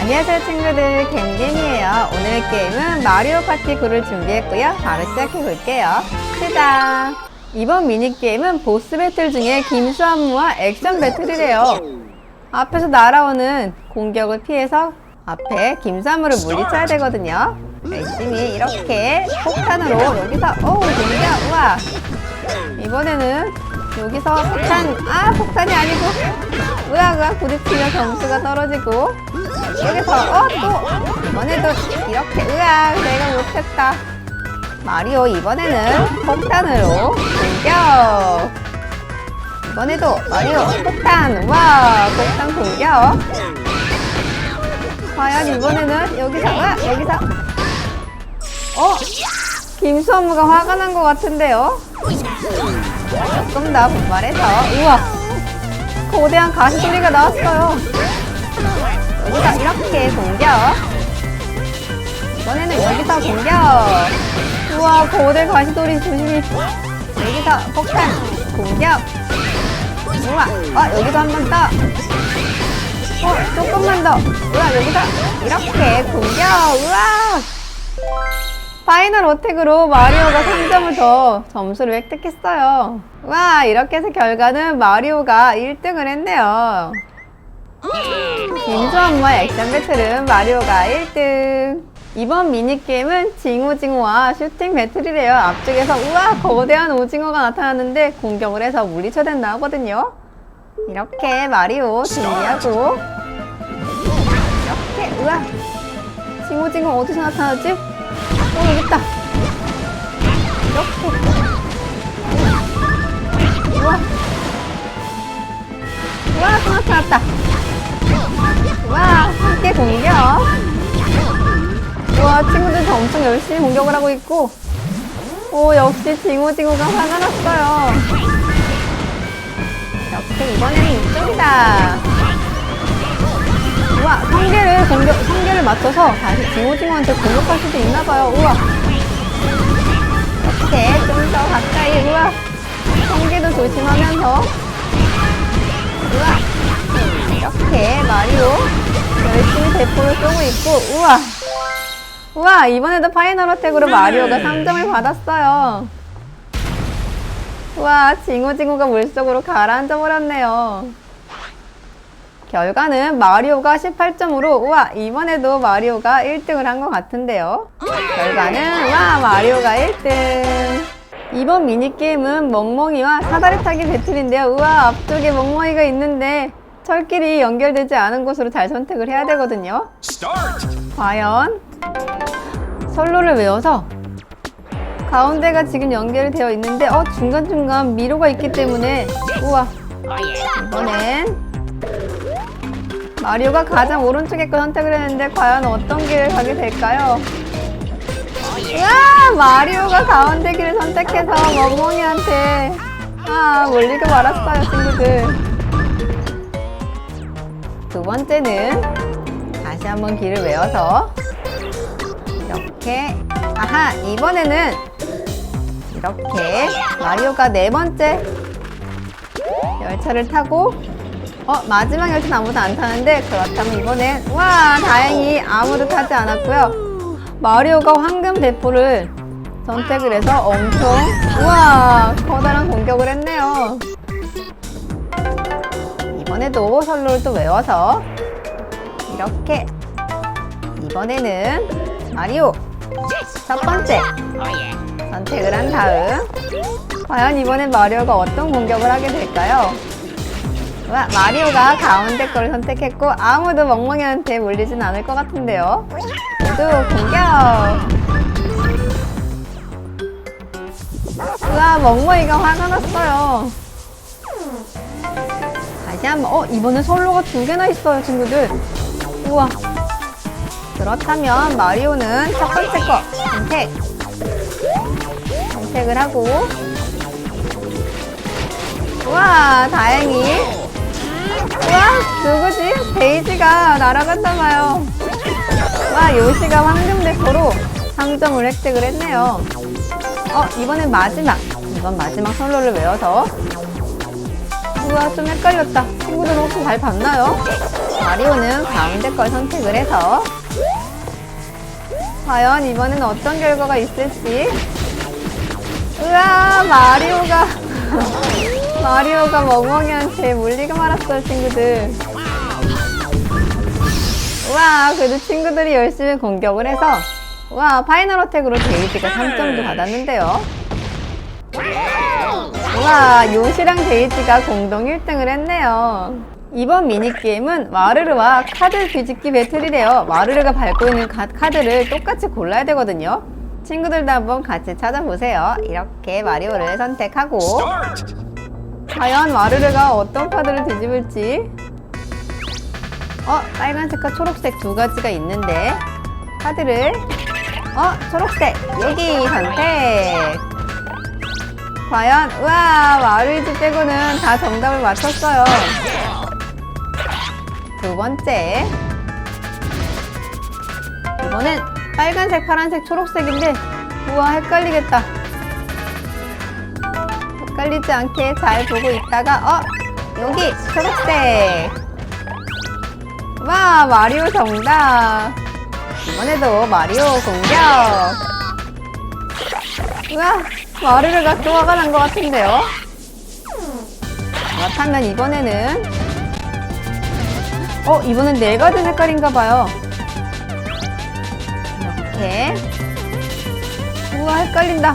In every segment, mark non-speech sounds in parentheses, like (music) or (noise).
안녕하세요 친구들. 갱갱이에요. 오늘 게임은 마리오 파티 9를 준비했고요. 바로 시작해 볼게요. 시작! 이번 미니게임은 보스 배틀 중에 김수한무와 액션 배틀이래요. 앞에서 날아오는 공격을 피해서 앞에 김수한무를 물리쳐야 되거든요. 열심히 이렇게 폭탄으로 여기서 오 공격 우와 이번에는 여기서 폭탄 아 폭탄이 아니고 으악 부딪히면 점수가 떨어지고 여기서 어또 이번에도 이렇게 으악 내가 못했다. 마리오 이번에는 폭탄으로 공격! 이번에도 마리오 폭탄 와 폭탄 공격! 과연 이번에는 여기서 와 여기서? 어? 김수환무가 화가 난 것 같은데요? 조금 더 분발해서 우와! 거대한 가시 소리가 나왔어요 여기서 이렇게 공격 이번에는 여기서 공격 우와 거대 가시소리 조심히 여기서 폭탄 공격 우와 어 여기도 한번 더 어, 조금만 더. 우와, 여기서 이렇게 공격. 우와. 파이널 어택으로 마리오가 3점을 더 점수를 획득했어요. 와, 이렇게 해서 결과는 마리오가 1등을 했네요. 김수환과 액션 배틀은 마리오가 1등. 이번 미니게임은 징오징오와 슈팅 배틀이래요. 앞쪽에서 우와, 거대한 오징어가 나타났는데 공격을 해서 물리쳐야 된다 하거든요. 이렇게 마리오 준비하고 이렇게 우와 징오징어 어디서 나타나지? 어 여기 있다 이렇게 우와 우와 또 나타났다 우 와 함께 공격 우와 친구들 엄청 열심히 공격을 하고 있고 오 역시 징오징어가 화가 났어요 이렇게 이번에는 이쪽이다. 우와, 성게를 공격, 성게를 맞춰서 다시 징오징어한테 공격할 수도 있나봐요. 우와. 이렇게 좀 더 가까이, 우와. 성게도 조심하면서. 우와. 이렇게 마리오 열심히 대포를 쏘고 있고, 우와. 우와, 이번에도 파이널 어택으로 마리오가 3점을 받았어요. 와, 징후징후가 물속으로 가라앉아 버렸네요. 결과는 마리오가 18점으로 우와 이번에도 마리오가 1등을 한 것 같은데요. 결과는 와 마리오가 1등. 이번 미니게임은 멍멍이와 사다리 타기 배틀인데요. 우와 앞쪽에 멍멍이가 있는데 철길이 연결되지 않은 곳으로 잘 선택을 해야 되거든요. 과연 선로를 외워서 가운데가 지금 연결이 되어 있는데 어 중간중간 미로가 있기 때문에 우와 이번엔 마리오가 가장 오른쪽에 거 선택을 했는데 과연 어떤 길을 가게 될까요? 우와 마리오가 가운데 길을 선택해서 멍멍이한테 아 몰리고 말았어요 친구들 두 번째는 다시 한번 길을 외워서 이렇게. 아하 이번에는 이렇게 마리오가 네 번째 열차를 타고 어 마지막 열차는 아무도 안 타는데 그렇다면 이번엔 와 다행히 아무도 타지 않았고요. 마리오가 황금 대포를 선택을 해서 엄청 우와 커다란 공격을 했네요 이번에도 선로를 또 외워서 이렇게 이번에는 마리오 첫 번째 선택을 한 다음 과연 이번엔 마리오가 어떤 공격을 하게 될까요? 와, 마리오가 가운데 거를 선택했고 아무도 멍멍이한테 물리진 않을 것 같은데요. 모두 공격! 우와 멍멍이가 화가 났어요 다시 한번 어 이번엔 선로가 두 개나 있어요 친구들. 우와. 그렇다면 마리오는 첫 번째 거 선택. 선택을 하고. 우와 다행히. 우와 누구지? 데이지가 날아갔나봐요. 와 요시가 황금 대포로 3점을 획득을 했네요. 어 이번엔 마지막. 이번 마지막 선로를 외워서 우와 좀 헷갈렸다. 친구들 혹시 잘 봤나요? 마리오는 가운데 걸 선택을 해서. 과연 이번엔 어떤 결과가 있을지. 으아 마리오가 (laughs) 마리오가 멍멍이한테 물리고 말았어요 친구들. 우와 그래도 친구들이 열심히 공격을 해서. 우와 파이널 어택으로 데이지가 3점도 받았는데요. 우 와 요시랑 데이지가 공동 1등을 했네요. 이번 미니게임은 와르르와 카드 뒤집기 배틀이래요. 와르르가 밟고 있는 가- 카드를 똑같이 골라야 되거든요. 친구들도 한번 같이 찾아보세요. 이렇게 마리오를 선택하고! 과연 와르르가 어떤 카드를 뒤집을지. 어 빨간색과 초록색 두 가지가 있는데 카드를 어 초록색 여기 선택 과연 우와 와르르 빼고는 다 정답을 맞췄어요. 두 번째. 이번엔 빨간색 파란색 초록색인데 우와 헷갈리겠다. 헷갈리지 않게 잘 보고 있다가 어 여기 초록색. 와 마리오 정답. 이번에도 마리오 공격. 우와 마르르가 또 화가 난 것 같은데요? 그렇다면 이번에는? 어 이번엔 네 가지 색깔인가 봐요. 이렇게. 우와 헷갈린다.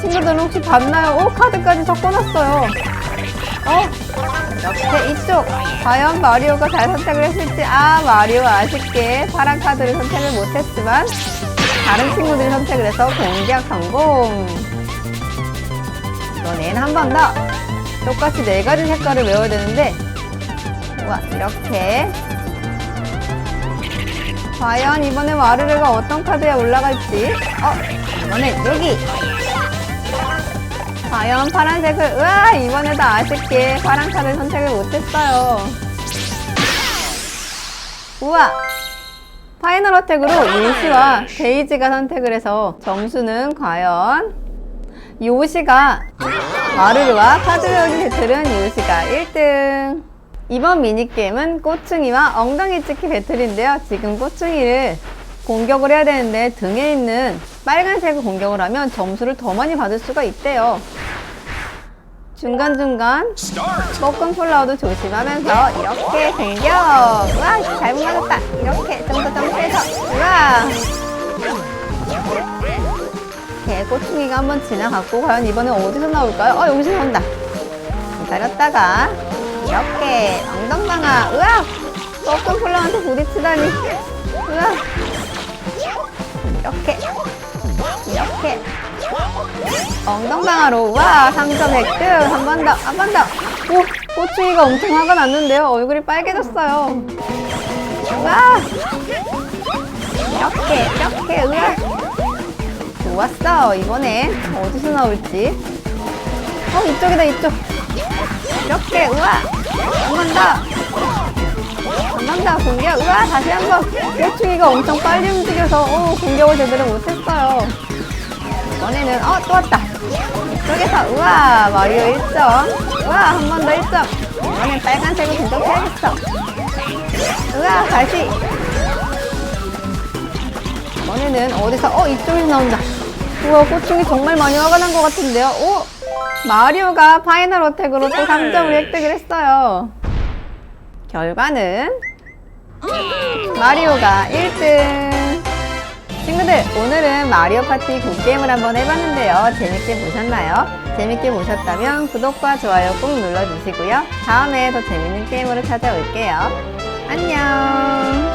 친구들은 혹시 봤나요? 오 카드까지 섞어놨어요. 어? 이렇게 이쪽 과연 마리오가 잘 선택을 했을지. 아 마리오 아쉽게 파란 카드를 선택을 못했지만 다른 친구들이 선택을 해서 공격 성공. 이번엔 한 번 더. 똑같이 네 가지 색깔을 외워야 되는데 우와 이렇게. 과연 이번에 마르르가 어떤 카드에 올라갈지? 어 이번엔 여기. 과연 파란색을 으아 이번에도 아쉽게 파란 카드 선택을 못했어요. 우와 파이널 어택으로 요시와 데이지가 선택을 해서 점수는 과연 요시가 마르르와 카드 배우기 배틀은 요시가 1등 이번 미니게임은 꼬충이와 엉덩이 찍기 배틀인데요 지금 꼬충이를 공격을 해야 되는데 등에 있는 빨간색을 공격을 하면 점수를 더 많이 받을 수가 있대요. 중간중간! 볶음 폴라우도 조심하면서 이렇게 공격! 와 잘못 맞았다. 이렇게 점수 점수해서 우와! 이렇게 꼬충이가 한번 지나갔고 과연 이번엔 어디서 나올까요? 어 여기서 나온다. 기다렸다가 이렇게 엉덩방아 우와! 볶음 폴라우한테 부딪히다니 우와! 이렇게 이렇게 엉덩방아로 와 3점 획득 한 번 더 한 번더 오 꼬충이가 엄청 화가 났는데요 얼굴이 빨개졌어요 와 이렇게 이렇게 우와 좋았어. 이번엔 어디서 나올지. 어 이쪽이다 이쪽. 이렇게 우와. 한번 더. 한번더 공격. 우와 다시 한번. 꼬충이가 엄청 빨리 움직여서 오, 공격을 제대로 못했어요. 이번에는 어 또 왔다. 이쪽에서 우와 마리오 1점. 우와 한 번 더 1점. 이번엔 빨간색을 공격해야겠어. 우와 다시. 이번에는 어디서 어 이쪽에서 나온다 우와 꼬충이 정말 많이 화가 난 것 같은데요. 오 마리오가 파이널 어택으로 또 3점을 획득을 했어요. 결과는 마리오가 1등. 친구들 오늘은 마리오 파티 굿게임을 한번 해봤는데요. 재밌게 보셨나요? 재밌게 보셨다면 구독과 좋아요 꼭 눌러주시고요. 다음에 더 재밌는 게임으로 찾아올게요. 안녕